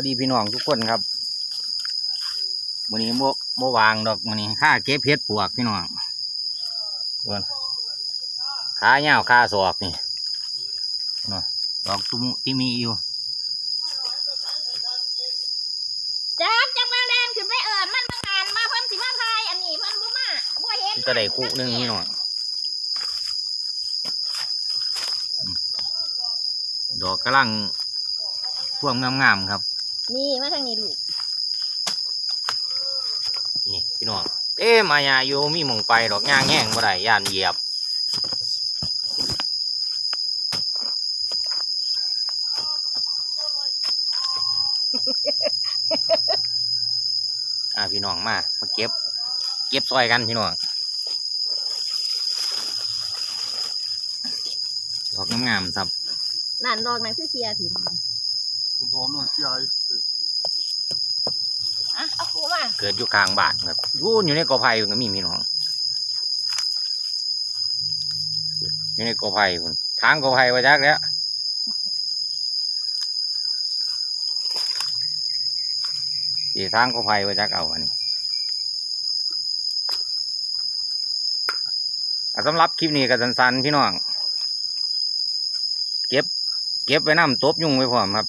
อดีพี่น้องทุกคนครับวันนี้โมโมวางดอกวันนี้ค่าเก็บเพชรปวกพี่น้องวนขาเงาวขาศอกนี่เนาะดอกตุมที่มีอยู่จักจังมาแรงขึ้นไปเอิญมันมางานมาเพิ่นสิมาทายอันนี้เพิ่นบ่มาบ่เห็นก็ได้คู่หนึงพี่น้องอืมดอกกำลังพวงงามๆครับ นี่มาทางนี้ลูกนี่พี่น้องเอ๊ะมายาอยู่มีหมองไปดอกย่างแห้งบ่ได้ย่านเหยียบอ่าพี่น้องมามาเก็บ เก็บซอยกันพี่น้องดอกงามๆครับนั่นดอกนั้นคือเคลียร์ถิ่มคุณทอมน่ะเสียไอ้ อะเอาครูมา เกิดอยู่กลางบ้านครับอยู่อยู่ในกอไผ่ก็มีพี่น้องอยู่ในกอไผ่คุณทางกอไผ่ไว้จักแล้วสีทางกอไผ่ไว้จักเอาอันนี้สำหรับคลิปนี้ก็สั้นๆพี่น้อง เก็บ เก็บไว้น้ำตบยุงไว้พร้อมครับ